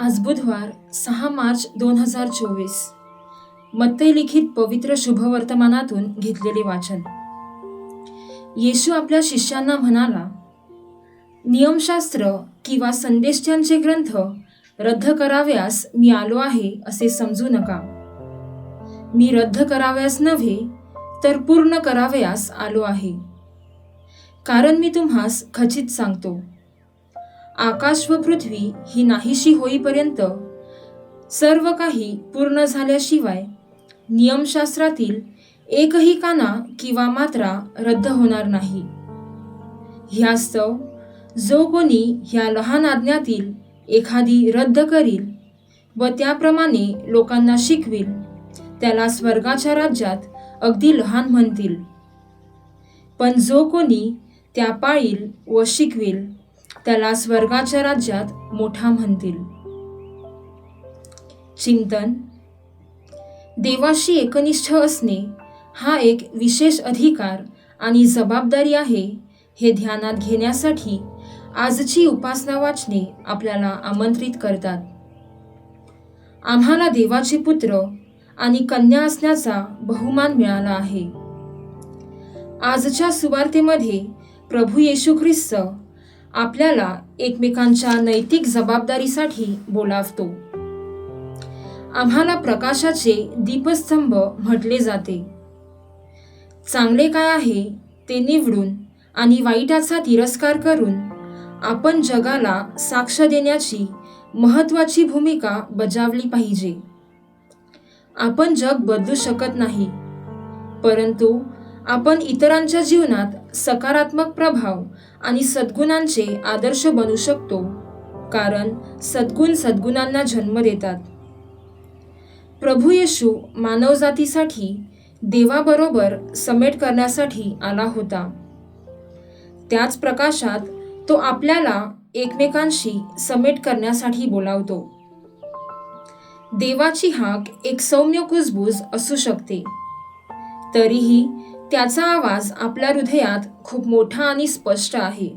आज बुधवार सहा मार्च दोन हजार चोवीस. मत्तई लिखित पवित्र शुभवर्तमानातून घेतलेले वाचन. येशू आपल्या शिष्यांना म्हणाला नियमशास्त्र किंवा संदेष्ट्यांचे ग्रंथ रद्द कराव्यास मी आलो आहे असे समजू नका. मी रद्द कराव्यास नव्हे तर पूर्ण करावयास आलो आहे. कारण मी तुम्हास खचित सांगतो. आकाश व पृथ्वी ही नाहीशी होईपर्यंत सर्व काही पूर्ण झाल्याशिवाय नियमशास्त्रातील एकही काना किंवा मात्रा रद्द होणार नाही. ह्यास्तव जो कोणी ह्या लहान आज्ञातील एखादी रद्द करील व त्याप्रमाणे लोकांना शिकविल त्याला स्वर्गाच्या राज्यात अगदी लहान म्हणतील. पण जो कोणी त्या पाळील व शिकविल त्याला स्वर्गाच्या राज्यात मोठा म्हणतील. चिंतन. देवाशी एकनिष्ठ असणे हा एक विशेष अधिकार आणि जबाबदारी आहे. हे ध्यानात घेण्यासाठी आजची उपासना वाचणे आपल्याला आमंत्रित करतात. आम्हाला देवाचे पुत्र आणि कन्या असण्याचा बहुमान मिळाला आहे. आजच्या सुवार्तेमध्ये प्रभू येशू ख्रिस्त आपल्याला एकमेकांच्या नैतिक जबाबदारीसाठी बोलावतो. आम्हाला प्रकाशाचे दीपस्तंभ म्हटले जाते. चांगले काय आहे ते निवडून आणि वाईटाचा तिरस्कार करून आपण जगाला साक्ष देण्याची महत्त्वाची भूमिका बजावली पाहिजे. आपण जग बदलू शकत नाही. परंतु आपण इतरांच्या जीवनात सकारात्मक प्रभाव आणि सद्गुणांचे आदर्श बनू शकतो कारण सद्गुण सद्गुणांना जन्म देतात. प्रभू येशू मानवजातीसाठी देवाबरोबर समेट करण्यासाठी आला होता. त्याच प्रकाशात तो आपल्याला एकमेकांशी समेट करण्यासाठी बोलावतो. देवाची हाक एक सौम्य कुजबूज असू शकते. तरीही त्याचा आवाज आपल्या हृदयात खूप मोठा आणि स्पष्ट आहे.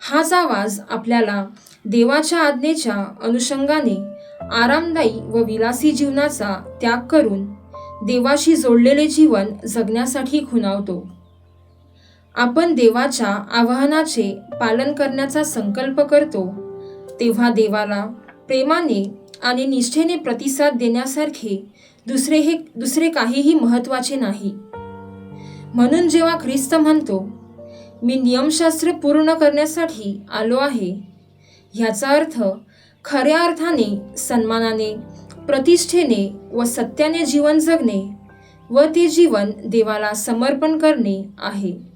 हाच आवाज आपल्याला देवाच्या आज्ञेच्या अनुषंगाने आरामदायी व विलासी जीवनाचा त्याग करून देवाशी जोडलेले जीवन जगण्यासाठी खुणावतो. आपण देवाच्या आवाहनाचे पालन करण्याचा संकल्प करतो तेव्हा देवाला प्रेमाने आणि निष्ठेने प्रतिसाद देण्यासारखे दुसरे हे दुसरे काहीही महत्त्वाचे नाही. म्हणून जेव्हा ख्रिस्त म्हणतो मी नियमशास्त्र पूर्ण करण्यासाठी आलो आहे ह्याचा अर्थ खऱ्या अर्थाने सन्मानाने प्रतिष्ठेने व सत्याने जीवन जगणे व ते जीवन देवाला समर्पण करणे आहे.